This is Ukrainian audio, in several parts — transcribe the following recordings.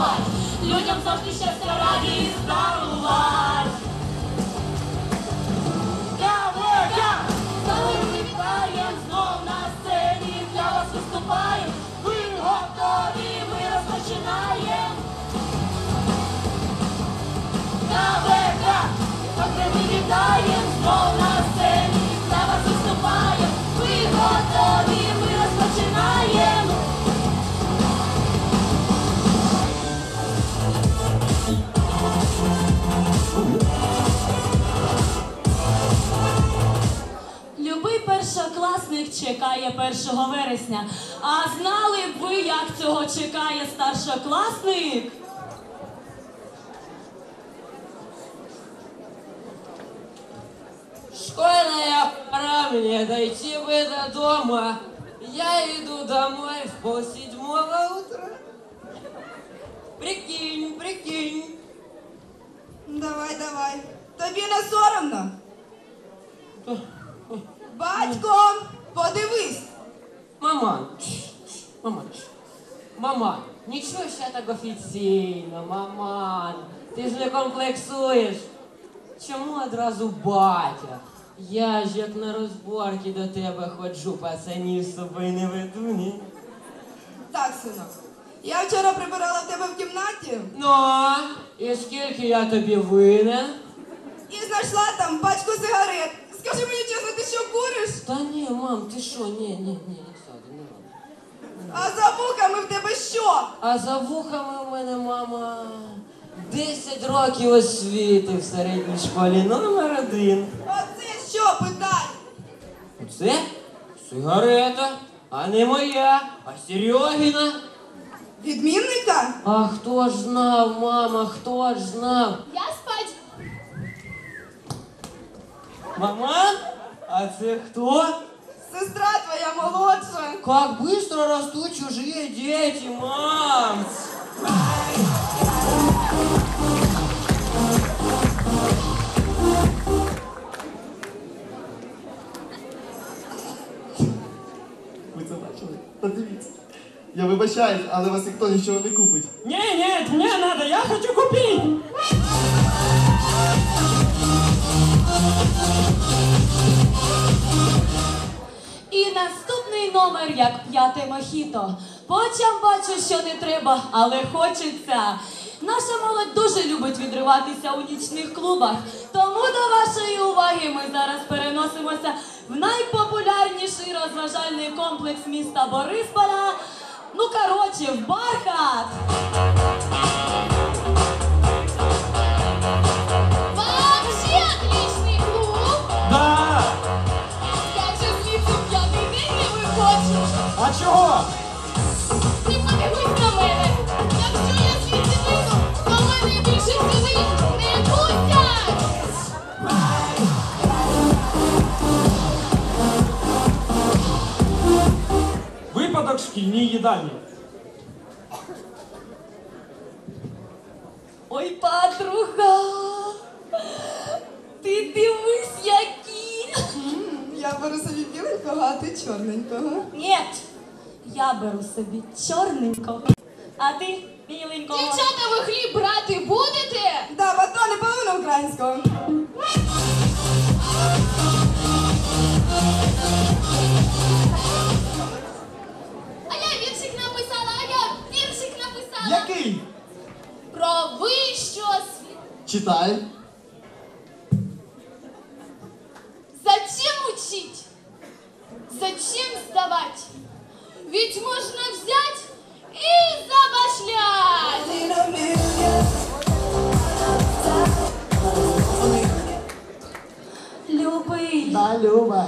його. Людям завжди щастя радість дарувати. КВК! Коли вітаєм знов на сцені, для вас виступаємо. Ви готові, ми розпочинаємо. КВК! Коли ми знов на сцені, першокласник чекає 1 вересня. А знали б ви, як цього чекає старшокласник? Школьная пора мне дойти бы до дома. Я иду домой в полседьмого утра. Прикинь, прикинь. Давай, давай. Тобі не соромно. Батько, подивись. Маман, маман, маман, нічого ще так офіційно, маман. Ти ж не комплексуєш. Чому одразу батя? Я ж як на розборки до тебе ходжу, пацанів з собою не веду, ні? Так, синок. Я вчора прибирала в тебе в кімнаті Ну, і скільки я тобі винен? і знайшла там пачку сигарет. Скажи мені чесно, ти що куриш? Та ні, мам, ти що? Ні, ні, ні, не не надо. А за вухами в тебе що? А за вухами у мене мама 10 років освіти в середній школі номер один. А це що питай? Це сигарета, а не моя, а Серьогіна. Відмінника? А хто ж знав, мама, хто ж знав? Я спать. Мама? А це хто? Сестра твоя молодша. Как быстро растут чужие дети, мам! Ви це бачили? Подивіться. Я вибачаюсь, але вас ніхто нічого не купить. Не, нет, мне надо, я хочу купить. Наступний номер як п'яте мохіто. По очам бачу, що не треба, але хочеться. Наша молодь дуже любить відриватися у нічних клубах. Тому до вашої уваги ми зараз переносимося в найпопулярніший розважальний комплекс міста Борисполя. Ну, коротше, в Бархат. Шкільній їдальні. Ой, подруга, ти дивись, які. Я беру собі біленького, а ти чорненького. Ні, я беру собі чорненького, а ти біленького. Дівчата, ви хліб брати будете? Да, батони половина українського. Який? Про вищу освіту. Читай. Зачем учить? Зачем сдавать? Ведь можно взять и забашлять. Любий, Да, Люба.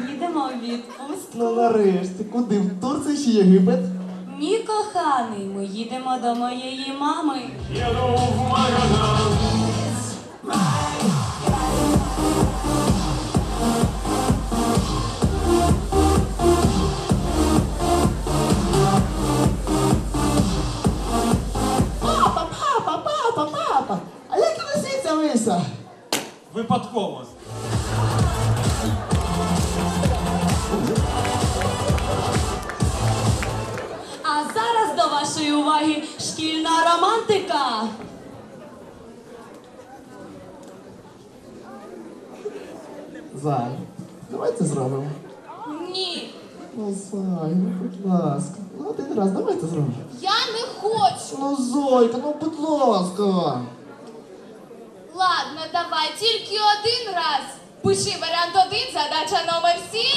ми їдемо у відпустку. Ну нарешті, куди? В Турцію чи Єгипет? Ні, коханий, ми їдемо до моєї мами. Їду в Магадан. Випадково. Вашої уваги шкільна романтика. Зай, давайте зробимо. Ні, Ну, Зай, ну будь ласка. Ну один раз, давайте зробимо. я не хочу. Ну, Зойка, ну будь ласка. Ладно, давай тільки один раз. Пиши варіант один, задача номер сім.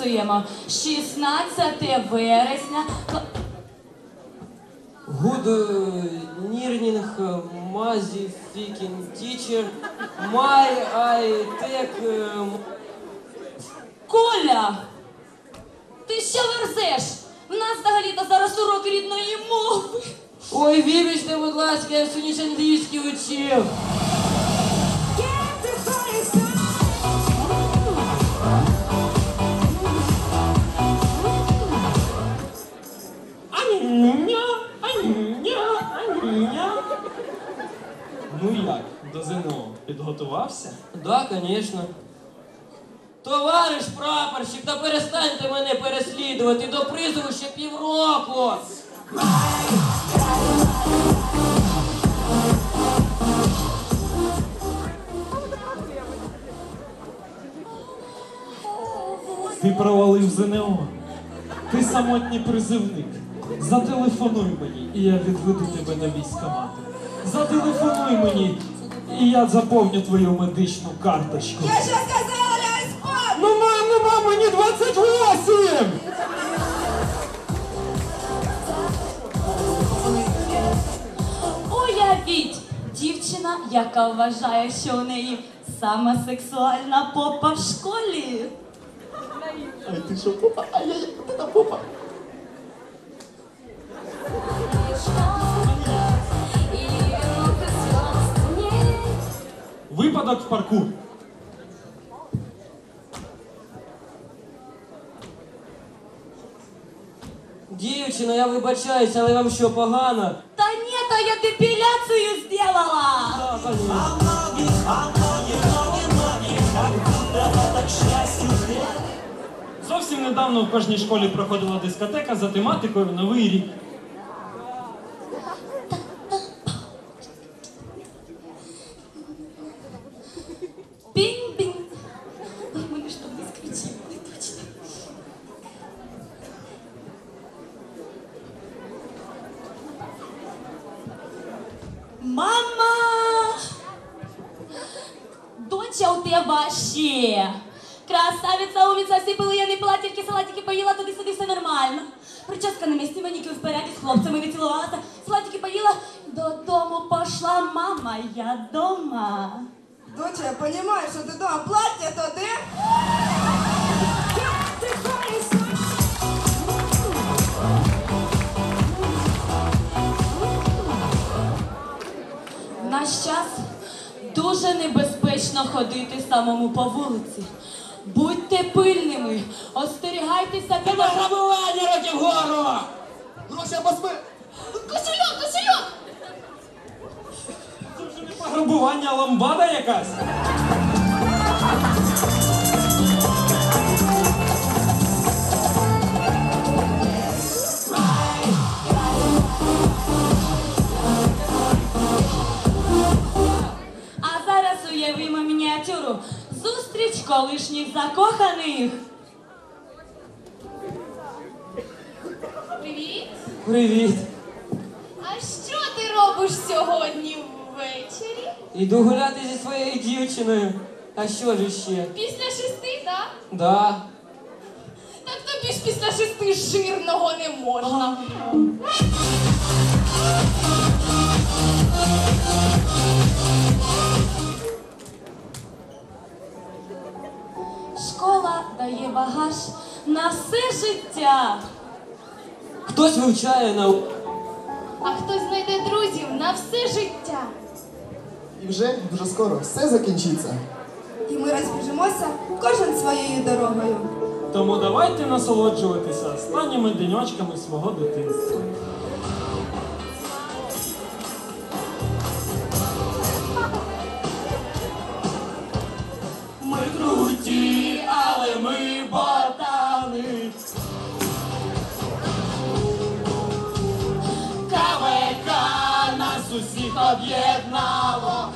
Записуємо. 16 вересня. Good Nirning Mazi Fikin Teacher My I take um, Коля! Ти що верзеш? В нас взагалі-то зараз урок рідної мови. Ой, вибачте, будь ласка, я всю ніч англійський учив. ЗНО підготувався? Да, конечно. Товариш прапорщик, та перестаньте мене переслідувати до призову ще півроку. Ти провалив ЗНО. Ти самотній призивник. Зателефонуй мені, і я відведу тебе на військкомати. Зателефонуй мені, і я заповню твою медичну карточку. Я що сказала, ляй спать! Ну, мам, ну, мам, мені 28! Уявіть, дівчина, яка вважає, що у неї сама сексуальна попа в школі. Ай, ти що, попа? Ай-яй, ти та попа. Випадок в парку. Дівчина, я вибачаюсь, але вам що погано? Та ні, та я депіляцію зробила. Да, конечно. Зовсім недавно в кожній школі проходила дискотека за тематикою Новий рік. Небезпечно ходити самому по вулиці. Будьте пильними, остерігайтеся під... грабування руки вгору! Гроші або смерть! Кошельок, кошельок! Це вже не пограбування, а ламбада якась. Зустріч колишніх закоханих. Привіт! Привіт. А що ти робиш сьогодні ввечері? Іду гуляти зі своєю дівчиною. А що ж ще? Після шести, так? Да. Так тобі ж після шести жирного не можна. Школа дає багаж на все життя. Хтось вивчає науку. А хтось знайде друзів на все життя. І вже дуже скоро все закінчиться. І ми розбіжимося кожен своєю дорогою. Тому давайте насолоджуватися останніми деньочками свого дитинства. Об'єднало.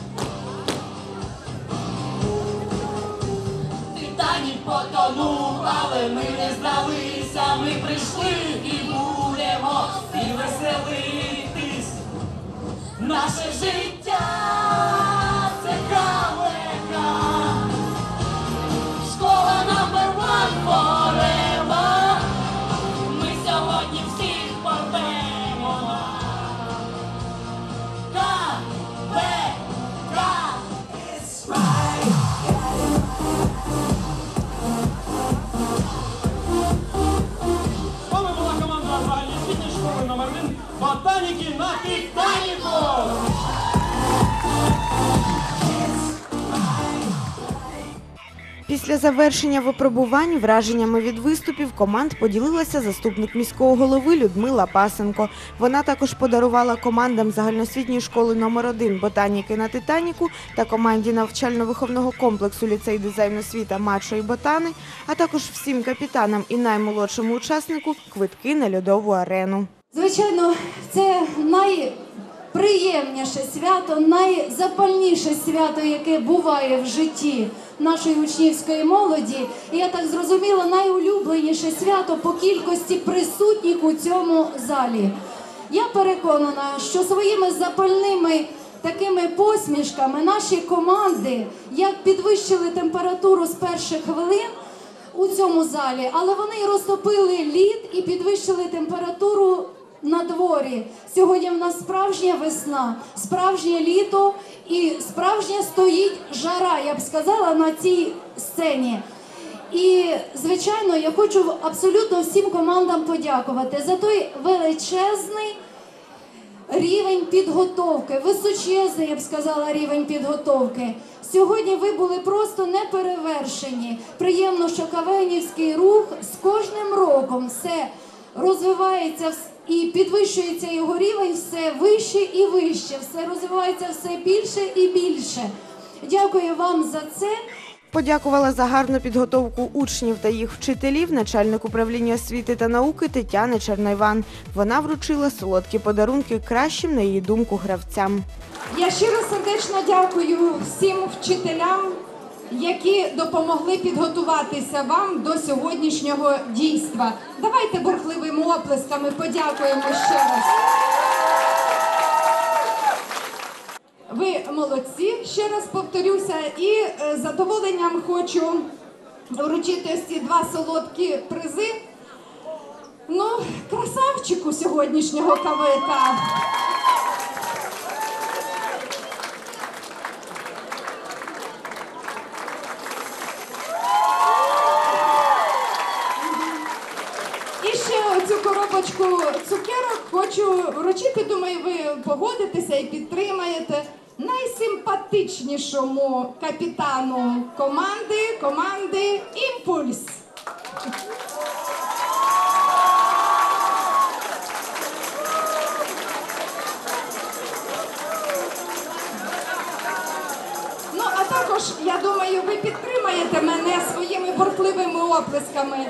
Титанік потонув, але ми не здалися. Ми прийшли і будемо і веселитись. Наше життя Після завершення випробувань враженнями від виступів команд поділилася заступник міського голови Людмила Пасенко. Вона також подарувала командам загальноосвітньої школи номер 1 ботаніки на Титаніку та команді навчально-виховного комплексу ліцей дизайну світа Мачо і Ботани, а також всім капітанам і наймолодшому учаснику квитки на льодову арену. Звичайно, це найприємніше свято, найзапальніше свято, яке буває в житті нашої учнівської молоді. І я так зрозуміла, найулюбленіше свято по кількості присутніх у цьому залі. Я переконана, що своїми запальними такими посмішками наші команди як підвищили температуру з перших хвилин у цьому залі, але вони розтопили лід і підвищили температуру на дворі. Сьогодні в нас справжня весна, справжнє літо і справжня стоїть жара, я б сказала, на цій сцені. І звичайно, я хочу абсолютно всім командам подякувати за той величезний рівень підготовки, височезний, я б сказала, рівень підготовки. Сьогодні ви були просто неперевершені. Приємно, що кавенівський рух з кожним роком все розвивається вс- і підвищується його рівень все вище і вище, все розвивається все більше і більше. Дякую вам за це. Подякувала за гарну підготовку учнів та їх вчителів начальник управління освіти та науки Тетяна Чернойван. Вона вручила солодкі подарунки кращим, на її думку, гравцям. Я щиро сердечно дякую всім вчителям, які допомогли підготуватися вам до сьогоднішнього дійства. Давайте бурхливими оплесками подякуємо ще раз. Ви молодці, ще раз повторюся, і е, з задоволенням хочу вручити ці два солодкі призи. Ну, красавчику сьогоднішнього КВК. І ще оцю коробочку цукерок хочу вручити. Думаю, ви погодитеся і підтримаєте найсимпатичнішому капітану команди команди Імпульс. Ну, а також, я думаю, ви підтримаєте мене своїми бурхливими оплесками.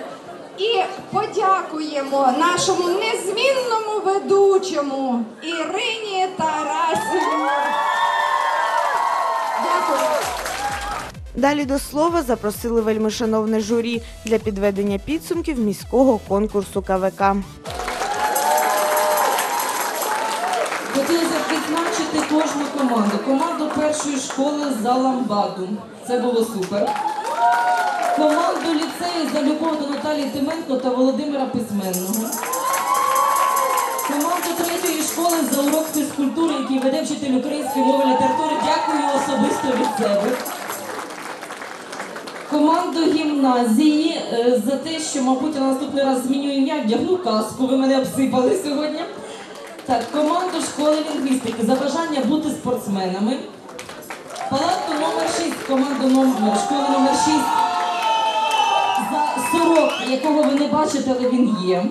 І подякуємо нашому незмінному ведучому Ірині Тарасівні. Дякую. Далі до слова запросили вельмишановне журі для підведення підсумків міського конкурсу КВК. Хотілося б відзначити кожну команду. Команду першої школи з Заламбаду. Це було супер. Команду ліцею за любов до Наталії Тименко та Володимира Письменного. Школи за урок фізкультури, який веде вчитель української мови і літератури. Дякую особисто від себе. Команду гімназії е, за те, що, мабуть, я на наступний раз зміню ім'я, вдягну каску. Ви мене обсипали сьогодні. Так, команду школи лінгвістики за бажання бути спортсменами. Палатку номер 6, команду номер, школи номер 6 за сорок, якого ви не бачите, але він є.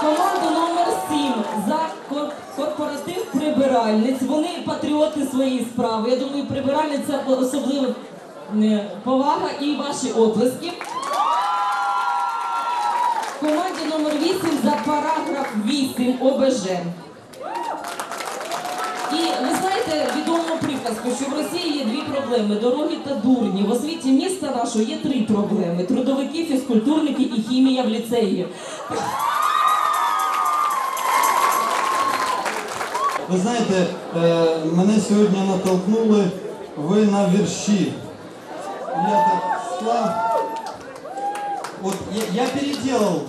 Команду номер 7 за корпоратив прибиральниць. Вони патріоти своєї справи. Я думаю, прибиральниць особлива е, повага і ваші оплески. Команді номер 8 за параграф 8 ОБЖ. І ви знаєте відому приказку, що в Росії є дві проблеми: дороги та дурні. В освіті міста нашого є три проблеми: трудовики, фізкультурники і хімія в ліцеї. Ви знаєте, е, мене сьогодні натолкнули ви на вірші. Я так склав. Вот я, я переделал.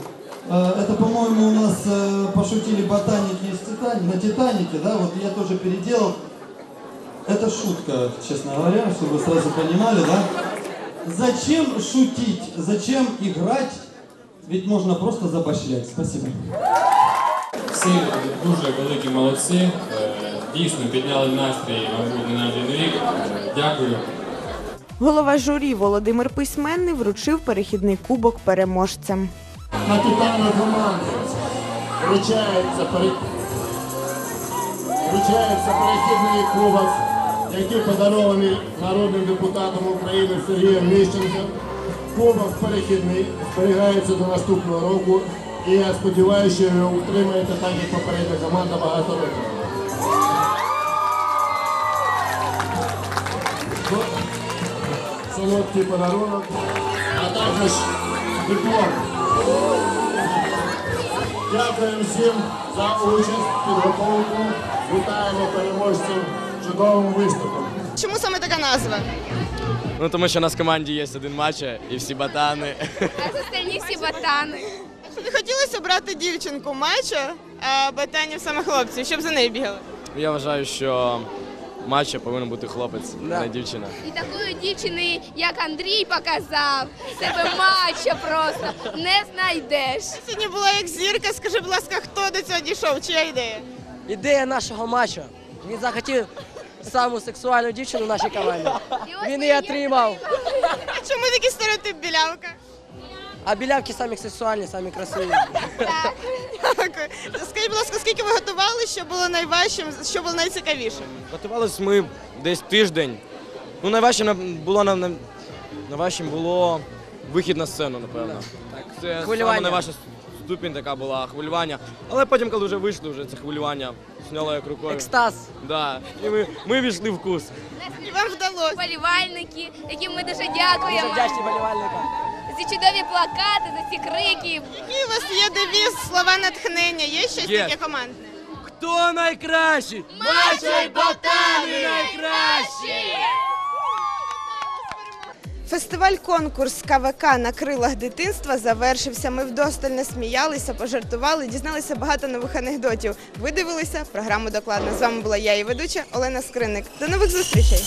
Э, Это, по-моему, у нас э, пошутили ботаники из Титани- на Титанике, да? Вот я тоже переделал. Это шутка, честно говоря, чтобы вы сразу понимали, да? Зачем шутить? Зачем играть? Ведь можно просто забашлять. Спасибо. Всі дуже великі молодці. Е, Дійсно підняли настрій, мабуть, не на один рік. Дякую. Голова журі Володимир Письменний вручив перехідний кубок переможцям. Капітану команди вручається, вручається перехідний кубок, який подарований народним депутатом України Сергієм Міщенком. Кубок перехідний зберігається до наступного року. І я сподіваюся, що ви його утримаєте так, як попередня команда багато років. Солодкий подарунок, а також диплом. Дякуємо всім за участь, підготовку. Вітаємо переможців чудовим виступом. Чому саме така назва? Ну тому що у нас в команді є один матч і всі ботани. А остальні всі ботани. Не хотілося брати дівчинку мачо, а ботанів саме хлопців, щоб за нею бігали. Я вважаю, що матча повинен бути хлопець, а не дівчина. І такої дівчини, як Андрій показав, себе мачо просто не знайдеш. Сьогодні була як зірка. Скажи, будь ласка, хто до цього дійшов? Чия ідея? Ідея нашого матчу. Він захотів саму сексуальну дівчину в нашій команді. Він її отримав. А чому такий стереотип білявка? А білявки самі сексуальні, самі красиві. Дякую. Скажіть, будь ласка, скільки ви готували, що було найважчим, що було найцікавішим? Готувались ми десь тиждень. Ну, найважчим нам було нам нам- найважчим було вихід на сцену, напевно. Так. Це Хвилювання. саме найважча ступінь така була хвилювання. Але потім, коли вже вийшли, вже це хвилювання зняло як рукою. Екстаз. Да. І ми, ми війшли в вкус. І вам вдалося. Болівальники, яким ми дуже дякуємо. Дуже вдячні болівальникам. Ці чудові плакати, за ці крики. Який у вас є девіз, слова натхнення? Є щось Є. таке командне? Хто найкращий? Мачо й ботани найкращі! Фестиваль-конкурс КВК на крилах дитинства завершився. Ми вдосталь не сміялися, пожартували, дізналися багато нових анекдотів. Ви дивилися програму докладно. З вами була я і ведуча Олена Скриник. До нових зустрічей!